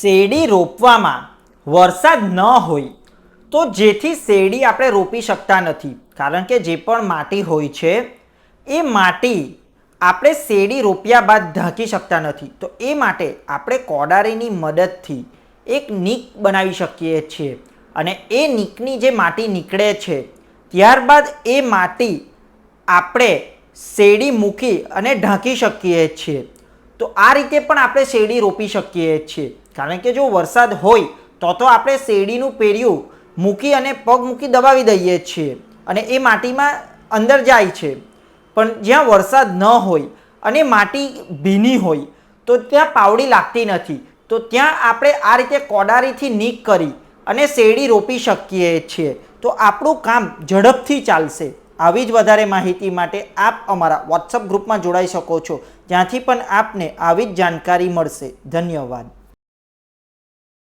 શેરડી રોપવામાં વરસાદ ન હોય, તો જેથી શેરડી આપણે રોપી શકતા નથી. કારણ કે જે પણ માટી હોય છે, એ માટી આપણે શેરડી રોપ્યા બાદ ઢાંકી શકતા નથી. તો એ માટે આપણે કોડારીની મદદથી એક નીક બનાવી શકીએ છીએ. અને એ નીકની જે માટી નીકળે છે, ત્યારબાદ એ માટી આપણે શેરડી મૂકી અને ઢાંકી શકીએ છીએ. તો આ રીતે પણ આપણે શેરડી રોપી શકીએ છીએ. કારણ કે જો વરસાદ હોય, તો તો આપણે શેરડીનું પેર્યું મૂકી અને પગ મૂકી દબાવી દઈએ છીએ અને એ માટીમાં અંદર જાય છે. પણ જ્યાં વરસાદ ન હોય અને માટી ભીની હોય, તો ત્યાં પાવડી લાગતી નથી. તો ત્યાં આપણે આ રીતે કોડારીથી નીક કરી અને શેરડી રોપી શકીએ છીએ. તો આપણું કામ ઝડપથી ચાલશે. આવી જ વધારે માહિતી માટે આપ અમારા વોટ્સઅપ ગ્રુપમાં જોડાઈ શકો છો. જ્યાંથી પણ આપને આવી જ જાણકારી મળશે. ધન્યવાદ.